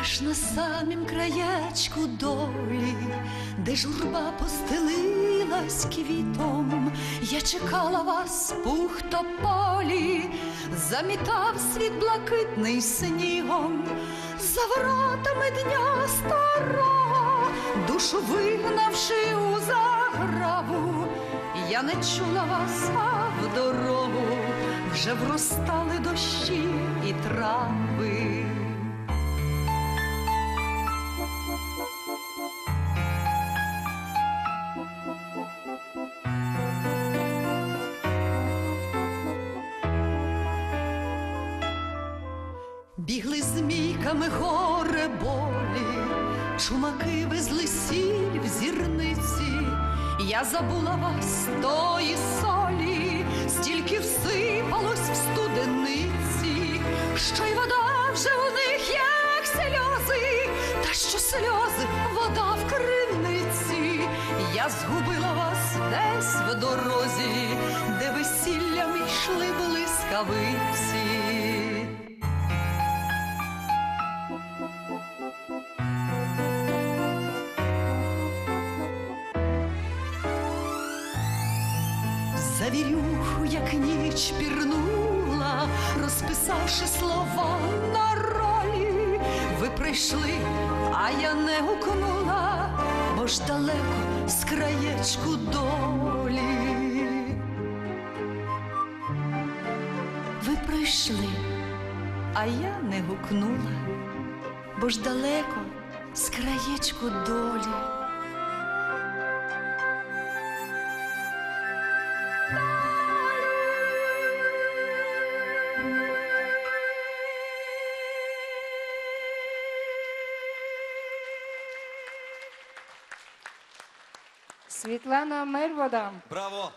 аж на самім краєчку долі, де журба постелилась квітом, я чекала вас, пух тополі, замітав світ блакитний снігом, за воротами дня старого, душу вигнавши у заграву, я не чула вас, а в дорогу вже вростали дощі і трави. Бігли змійками горе болі, чумаки везли сіль в зірниці. Я забула вас тої солі, стільки всипалось в студениці, що й вода вже у них, як сльози, та що сльози, вода в криниці. Я згубила вас десь в дорозі, де весіллями йшли блискавиці. Завірюху, як ніч пірнула, розписавши слова на ролі, ви прийшли, а я не гукнула, бо ж далеко з краєчку долі. Ви прийшли, а я не гукнула, бо ж далеко з краєчку долі. Світлана Мельвода. Браво!